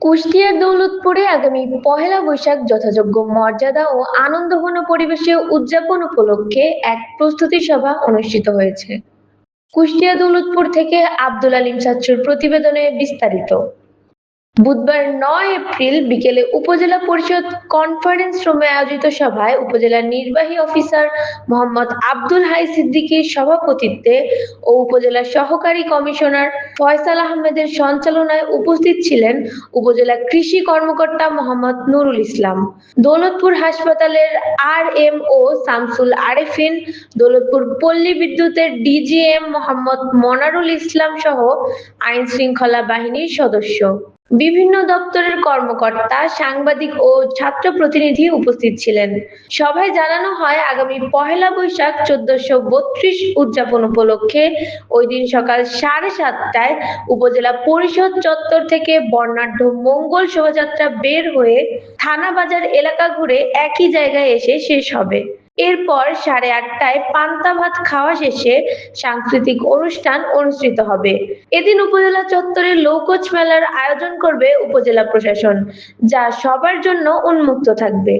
কুষ্টিয়ার দৌলতপুরে আগামী পহেলা বৈশাখ যথাযোগ্য মর্যাদা ও আনন্দঘন পরিবেশে উদযাপন উপলক্ষে এক প্রস্তুতি সভা অনুষ্ঠিত হয়েছে। কুষ্টিয়া দৌলতপুর থেকে আব্দুল আলিম সাচ্চুর প্রতিবেদনে বিস্তারিত। বুধবার নয় এপ্রিল বিকেলে উপজেলা পরিষদ কনফারেন্স রুমে আয়োজিত সভায় উপজেলা নির্বাহী অফিসার মোহাম্মদ আব্দুল হাই সিদ্দিকীর সভাপতিত্বে ও উপজেলা সহকারী কমিশনার ফয়সাল আহমেদের সঞ্চালনায় উপস্থিত ছিলেন উপজেলা কৃষি কর্মকর্তা মোহাম্মদ নুরুল ইসলাম। দৌলতপুর হাসপাতালের R M O Shamsul Arefin, Daulatpur পল্লী বিদ্যুতের ডিজিএম মোহাম্মদ মনারুল ইসলাম সহ আইন শৃঙ্খলা বাহিনীর সদস্য। বিভিন্ন দপ্তরের কর্মকর্তা, সাংবাদিক ও ছাত্র প্রতিনিধি উপস্থিত ছিলেন। সভায় জানানো হয়, আগামী পহেলা বৈশাখ চোদ্দশো বত্রিশ উদযাপন উপলক্ষে ওই দিন সকাল সাড়ে সাতটায় উপজেলা পরিষদ চত্বর থেকে বর্ণাঢ্য মঙ্গল শোভাযাত্রা বের হয়ে থানা বাজার এলাকা ঘুরে একই জায়গায় এসে শেষ হবে। এরপর সাড়ে আটটায় পান্তা ভাত খাওয়া শেষে সাংস্কৃতিক অনুষ্ঠান অনুষ্ঠিত হবে। এদিন উপজেলা চত্বরে লৌকোচ মেলার আয়োজন করবে উপজেলা প্রশাসন, যা সবার জন্য উন্মুক্ত থাকবে।